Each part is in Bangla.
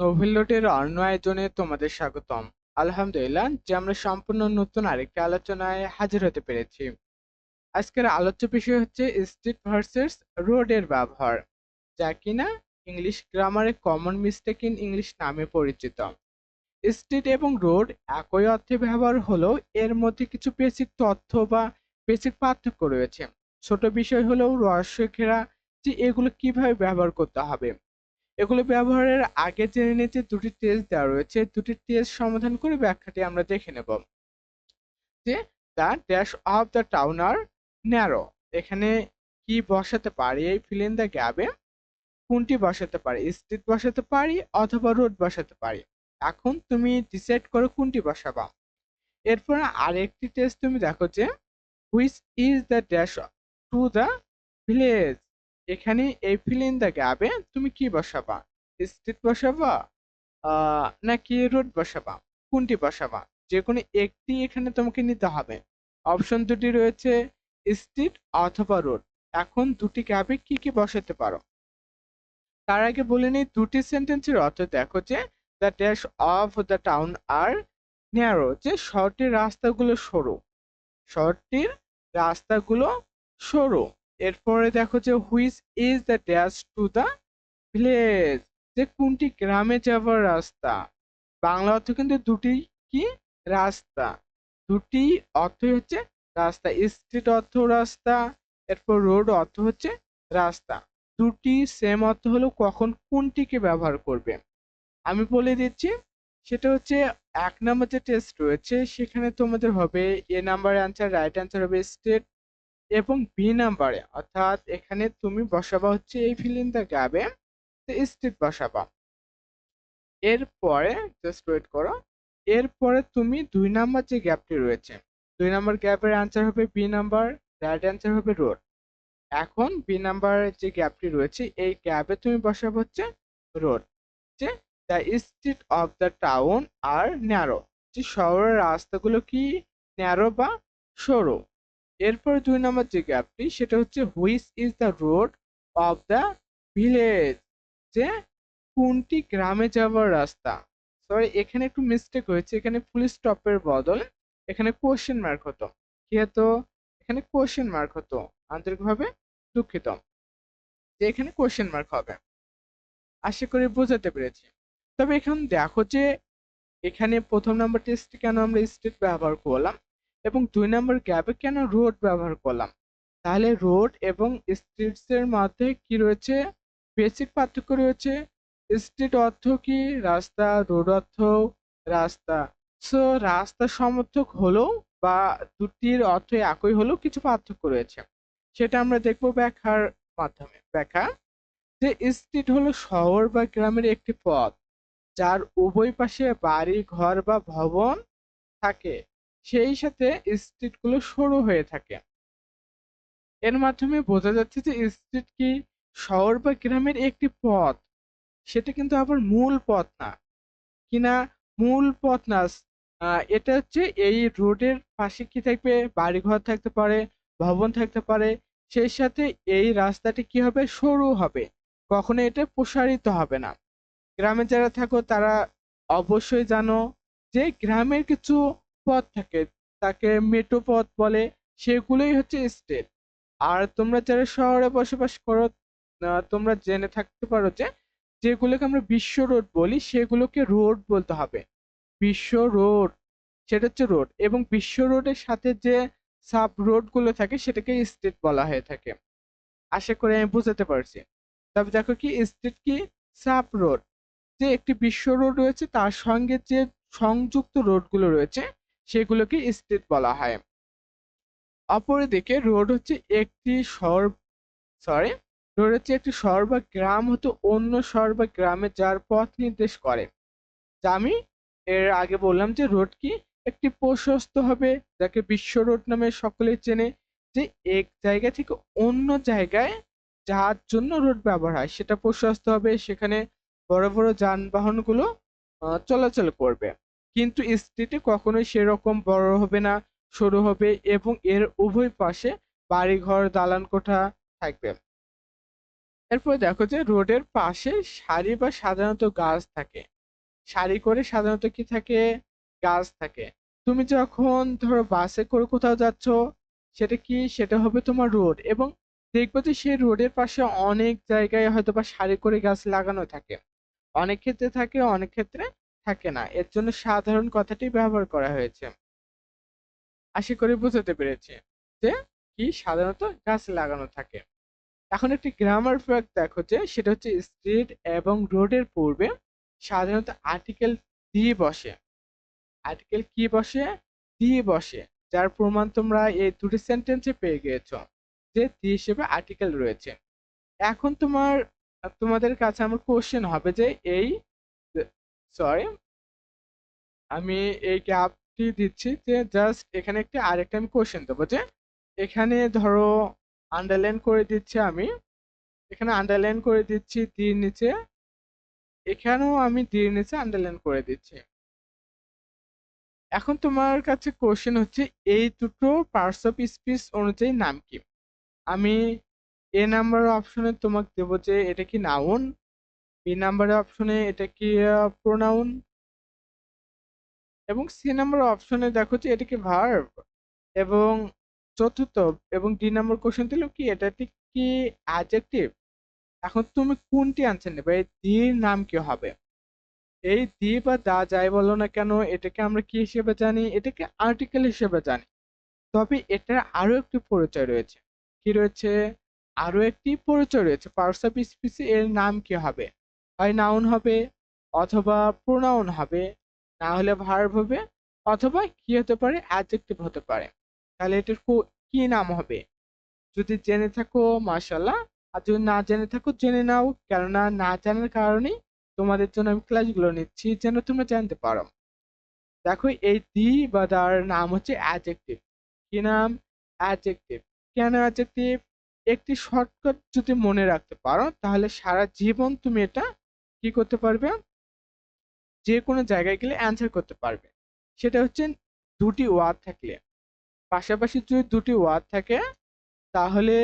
নোভেল নোটের অন্য আয়োজনে তোমাদের স্বাগতম। আলহামদুলিল্লাহ, যে আমরা সম্পূর্ণ নতুন আরেকটি আলোচনায় হাজির হতে পেরেছি। আজকের আলোচ্য বিষয় হচ্ছে স্ট্রিট ভার্সেস রোডের ব্যবহার, যা কিনা ইংলিশ গ্রামারে কমন মিস্টেক ইন ইংলিশ নামে পরিচিত। স্ট্রিট এবং রোড একই অর্থে ব্যবহার হলেও এর মধ্যে কিছু বেসিক তথ্য বা বেসিক পার্থক্য রয়েছে। ছোট বিষয় হলেও রহস্য ঘেরা যে এগুলো কীভাবে ব্যবহার করতে হবে। এগুলো ব্যবহারের আগে জেনে নিতে দুটি টেস্ট দেওয়া রয়েছে, দুটি টেস্ট সমাধান করে ব্যাখ্যাটি আমরা দেখে নেব। যে the dash of the town R narrow এখানে কি বসাতে পারি? এই ফিল ইন দ্য গ্যাবে কোনটি বসাতে পারি? স্ট্রিট বসাতে পারি অথবা রোড বসাতে পারি? এখন তুমি ডিসাইড করো কোনটি বসাবা। এরপর আরেকটি টেস্ট তুমি দেখো যে which is the dash to the village এখানে এই ফিল ইন গ্যাবে তুমি কি বসাবা? স্ট্রিট বসাবা? নাকি রোড বসাবা? কোনটি বসাবা? যে কোনো একটি এখানে তোমাকে নিতে হবে। অপশন দুটি রয়েছে স্ট্রিট অথবা রোড এখন দুটি গ্যাবে কি কি বসাতে পারো? তার আগে বলে নিই দুটি সেন্টেন্সের অর্থ দেখো যে the dash of the town are narrow যে শহরটির রাস্তাগুলো সরু। শহরটির রাস্তাগুলো সরু। এরপরে দেখো যে which is the dash to the village যে কোনটি গ্রামে যাওয়ার রাস্তা? বাংলা অর্থ কিন্তু দুটি কি? রাস্তা। দুটি অর্থই হচ্ছে রাস্তা। স্ট্রিট অর্থ রাস্তা, এরপর রোড অর্থ হচ্ছে রাস্তা। দুটি সেম অর্থ হলো কখন কোনটিকে ব্যবহার করবে। আমি বলে দিচ্ছি, সেটা হচ্ছে এক নম্বর যে টেস্ট রয়েছে, সেখানে তোমাদের হবে, A number answer right answer হবে স্টেট এবং বি নাম্বারে অর্থাৎ এখানে তুমি বসাবা হচ্ছে এই ফিল দ্য গ্যাবে স্ট্রিট বসাবা। এরপরে জাস্ট ওয়েট করো, এরপরে তুমি দুই নাম্বার যে গ্যাপটি রয়েছে, দুই নাম্বার গ্যাপের অ্যান্সার হবে বি নাম্বার রাইট অ্যান্সার হবে রোড এখন বি নাম্বার যে গ্যাপটি রয়েছে, এই গ্যাপে তুমি বসাবো হচ্ছে রোড যে the street of the town are narrow যে শহরের রাস্তাগুলো কি ন্যারো বা সরু? এরপর দুই নম্বর যে গ্যাপটি সেটা হচ্ছে which is the road of the village যে কোনটি গ্রামে যাওয়ার রাস্তা? সরি এখানে একটু মিস্টেক হয়েছে। এখানে ফুল স্টপের বদল এখানে কোশ্চেন মার্ক হতো। কি হতো? এখানে কোশ্চেন মার্ক হতো। আন্তরিকভাবে দুঃখিত। যে এখানে কোশ্চেন মার্ক হবে। আশা করি বোঝাতে পেরেছি। তবে এখন দেখো যে এখানে প্রথম নাম্বার টেস্ট কেন আমরা স্টেট ব্যবহার করলাম? এবং দুই নম্বর গ্যাপে কেন রোড ব্যবহার করলাম? তাহলে রোড এবং স্ট্রিটস এর মধ্যে কি রয়েছে? বেসিক পার্থক্য রয়েছে। স্ট্রিট অর্থ কি? রাস্তা রোড অর্থ রাস্তা। সো রাস্তা সমর্থক হলেও বা দুটির অর্থ একই হলেও কিছু পার্থক্য রয়েছে। সেটা আমরা দেখব ব্যাখ্যার মাধ্যমে। ব্যাখ্যা, যে স্ট্রিট হলো শহর বা গ্রামের একটি পথ, যার উভয় পাশে বাড়ি, ঘর বা ভবন থাকে। সেই সাথে স্ট্রিটগুলো সরু হয়ে থাকে। এর মাধ্যমে বোঝা যাচ্ছে যে স্ট্রিট কি শহর বা গ্রামের একটি পথ। সেটা কিন্তু আবার মূল পথ না। কিনা মূল পথ না এটা হচ্ছে এই রোডের পাশে কি থাকবে, বাড়িঘর থাকতে পারে, ভবন থাকতে পারে, সেই সাথে এই রাস্তাটি কি হবে, সরু হবে। কখনো এটা প্রসারিত হবে না। গ্রামে যারা থাকো তারা অবশ্যই জানো যে গ্রামের কিছু পথ থাকে, তাকে মেট্রো পথ বলে, সেগুলোই হচ্ছে স্টেট আর তোমরা যারা শহরে বসবাস করো তোমরা জেনে থাকতে পারো যে, যেগুলোকে আমরা বিশ্ব রোড বলি, সেগুলোকে রোড বলতে হবে। বিশ্ব রোড সেটা হচ্ছে রোড এবং বিশ্ব রোডের সাথে যে সাব রোডগুলো থাকে, সেটাকে স্টেট বলা হয়ে থাকে। আশা করি আমি বুঝাতে পারছি। তবে দেখো কি স্টেট কি? সাব রোড যে একটি বিশ্ব রোড রয়েছে, তার সঙ্গে যে সংযুক্ত রোডগুলো রয়েছে সেগুলোকে স্টেট বলা হয়। অপরদিকে রোড হচ্ছে একটি শহর সরি রোড হচ্ছে একটি শহর বা গ্রাম হতে অন্য শহর বা গ্রামে যার পথ নির্দেশ করে। যা আমি এর আগে বললাম যে রোড কি একটি প্রশস্ত হবে, যাকে বিশ্ব রোড নামে সকলেই চেনে, যে এক জায়গা থেকে অন্য জায়গায় যাওয়ার জন্য রোড ব্যবহার হয়। সেটা প্রশস্ত হবে, সেখানে বড় বড় যানবাহনগুলো চলাচল করবে। কিন্তু স্ট্রিটে কখনোই সেরকম বড় হবে না, সরু হবে এবং এর উভয় পাশে বাড়িঘর দালান কোঠা থাকবে। এরপর দেখো যে রোডের পাশে সারি বা সাধারণত গাছ থাকে। সারি করে সাধারণত কি থাকে? গাছ থাকে। তুমি যখন ধরো বাসে করে কোথাও যাচ্ছ, সেটা কি? সেটা হবে তোমার রোড এবং দেখব যে সেই রোডের পাশে অনেক জায়গায় হয়তো বা সারি করে গাছ লাগানো থাকে। অনেক ক্ষেত্রে থাকে, অনেক ক্ষেত্রে থাকে না। এর জন্য সাধারণ কথাটি ব্যবহার করা হয়েছে। আশা করি বুঝতে পেরেছি যে কি সাধারণত গাছ লাগানো থাকে। এখন একটি গ্রামার ফ্যাক্ট দেখো যে সেটা হচ্ছে স্ট্রিট এবং রোডের পূর্বে সাধারণত আর্টিকেল দিয়ে বসে। আর্টিকেল কি বসে? দিয়ে বসে। যার প্রমাণ তোমরা এই দুটি সেন্টেন্সে পেয়ে গিয়েছ যে দি হিসেবে আর্টিকেল রয়েছে। এখন তোমার, তোমাদের কাছে আমার কোশ্চেন হবে যে এই সরি আমি এই গ্যাপটি দিচ্ছি যে জাস্ট এখানে একটি আরেকটা আমি কোশ্চেন দেবো যে এখানে ধরো আন্ডারলাইন করে দিচ্ছি আমি। এখানে আন্ডারলাইন করে দিচ্ছি দির নিচে। এখানেও আমি দিয়ে নিচে আন্ডারলাইন করে দিচ্ছি। এখন তোমার কাছে কোশ্চেন হচ্ছে এই দুটো পার্টস অফ স্পিচ অনুযায়ী নাম কি? আমি এ নাম্বার অপশনে তোমাকে দেবো যে এটা কি নাউন বি নাম্বারের অপশনে এটা কি প্রোনাউন এবং সি নাম্বার অপশনে দেখো যে এটা কি ভার্ব এবং চতুর্থ এবং ডি নাম্বার কোশ্চেন দিল কি, এটা ঠিক কি অ্যাডজেক্টিভ এখন তুমি কোনটি আনসার নেবে? এই দির নাম কি হবে? এই দি বা দা যাই বলো না কেন, এটাকে আমরা কি হিসেবে জানি? এটাকে আর্টিকেল হিসেবে জানি। তবে এটার আরও একটি পরিচয় রয়েছে। কি রয়েছে? আরও একটি পরিচয় রয়েছে। পার্টস অফ স্পিচ এর নাম কি হবে? হয় নাউন হবে অথবা প্রোনাউন হবে, না হলে ভার্ব হবে অথবা কি হতে পারে অ্যাডজেক্টিভ হতে পারে। তাহলে এটার কি নাম হবে? যদি জেনে থাকো মাশাল্লাহ আর যদি না জেনে থাকো, জেনে নাও। কেননা না জানার কারণেই তোমাদের জন্য আমি ক্লাসগুলো নিচ্ছি, যেন তোমরা জানতে পারো। দেখো, এই দি বা তার নাম হচ্ছে অ্যাডজেক্টিভ কি নাম? অ্যাডজেক্টিভ কেন অ্যাডজেক্টিভ একটি শর্টকাট যদি মনে রাখতে পারো, তাহলে সারা জীবন তুমি এটা কি করতে পারবে? যে কোনো জায়গায় গেলে অ্যান্সার করতে পারবে। সেটা হচ্ছে দুটি ওয়ার্ড থাকলে। পাশাপাশি যদি দুটি ওয়ার্ড থাকে, তাহলে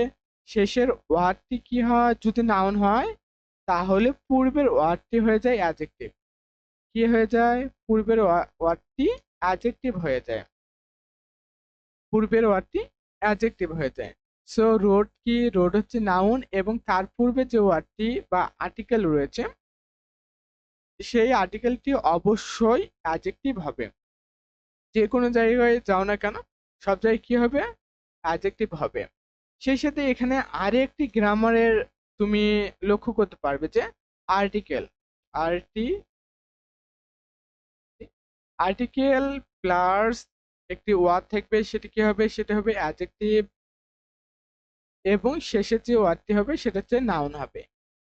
শেষের ওয়ার্ডটি কি হয়? যদি নাউন হয়, তাহলে পূর্বের ওয়ার্ডটি হয়ে যায় অ্যাডজেক্টিভ কি হয়ে যায়? পূর্বের ওয়ার্ডটি অ্যাডজেক্টিভ হয়ে যায়। পূর্বের ওয়ার্ডটি অ্যাডজেক্টিভ হয়ে যায়। সো রোড কি? রোড হচ্ছে নাউন এবং তার পূর্বে যে ওয়ার্ডটি বা আর্টিকেল রয়েছে সেই আর্টিকেলটি অবশ্যই অ্যাডজেক্টিভ হবে। যে কোনো জায়গায় যাও না কেন, সব জায়গায় কি হবে? অ্যাডজেক্টিভ হবে। সেই সাথে এখানে আরেকটি গ্রামারের তুমি লক্ষ্য করতে পারবে যে আর্টিকেল আরটি আর্টিকেল প্লাস একটি ওয়ার্ড থাকবে, সেটি কি হবে? সেটা হবে অ্যাডজেক্টিভ এবং শেষের যে ওয়ার্ডটি হবে, সেটা হচ্ছে নাউন হবে।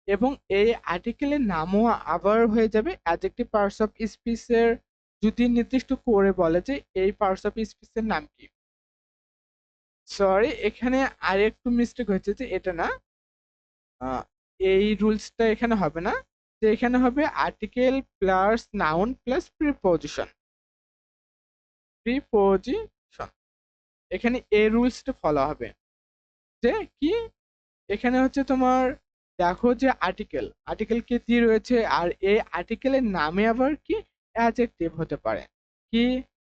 এবং এই আর্টিকেলের নামও আবার হয়ে যাবে অ্যাডজেক্টিভ পার্টস অফ স্পিচের যদি নির্দিষ্ট করে বলে যে এই পার্টস অফ স্পিচের নাম কি? সরি এখানে আর একটু মিস্টেক হয়েছে যে এটা না। এই রুলসটা এখানে হবে না। যে এখানে হবে article plus noun plus preposition preposition এখানে এই রুলসটা ফলো হবে। যে কি? এখানে হচ্ছে তোমার দেখো যে আর্টিকেল আর্টিকেল কি দিয়ে রয়েছে? আর এই আর্টিকেলের নামে আবার কি অ্যাডজেক্টিভ হতে পারে। কি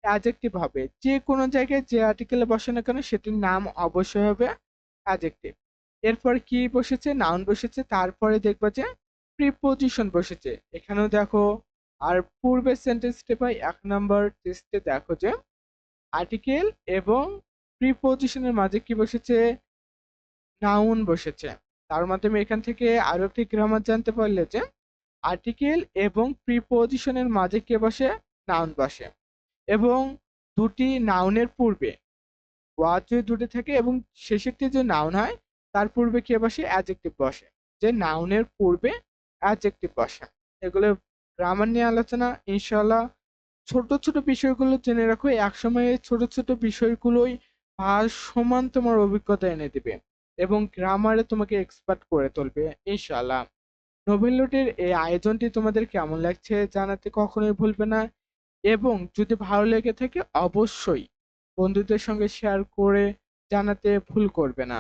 অ্যাডজেক্টিভ হবে? যে কোনো জায়গায় যে আর্টিকেলে বসে না কেন সেটির নাম অবশ্যই হবে অ্যাডজেক্টিভ এরপর কি বসেছে? নাউন বসেছে। তারপরে দেখব যে প্রিপোজিশন বসেছে। এখানেও দেখো, আর পূর্বের সেন্টেন্সটি বা এক নম্বর টেস্টে দেখো যে আর্টিকেল এবং প্রিপোজিশনের মাঝে কি বসেছে? নাউন বসেছে। তার মাধ্যমে এখান থেকে আরও একটি গ্রামার জানতে পারলে যে আর্টিকেল এবং প্রিপোজিশনের মাঝে কে বসে? নাউন বসে। এবং দুটি নাউনের পূর্বে। ওয়ার্ড যদি দুটি থাকে এবং শেষেরটি যে নাউন হয়, তার পূর্বে কে বসে? অ্যাডজেক্টিভ বসে। যে নাউনের পূর্বে অ্যাডজেক্টিভ বসে। এগুলো গ্রামার নিয়ে আলোচনা। ইনশাল্লাহ ছোট ছোট বিষয়গুলো জেনে রাখো। একসময় ছোট ছোট বিষয়গুলোই আর সমান তোমার অভিজ্ঞতা এনে দিবে। এবং গ্রামারে তোমাকে এক্সপার্ট করে তুলবে ইনশাল্লাহ নোবেল নোটের এই আয়োজনটি তোমাদের কেমন লাগছে জানাতে কখনোই ভুলবে না এবং যদি ভালো লেগে থাকে অবশ্যই বন্ধুদের সঙ্গে শেয়ার করে জানাতে ভুল করবে না।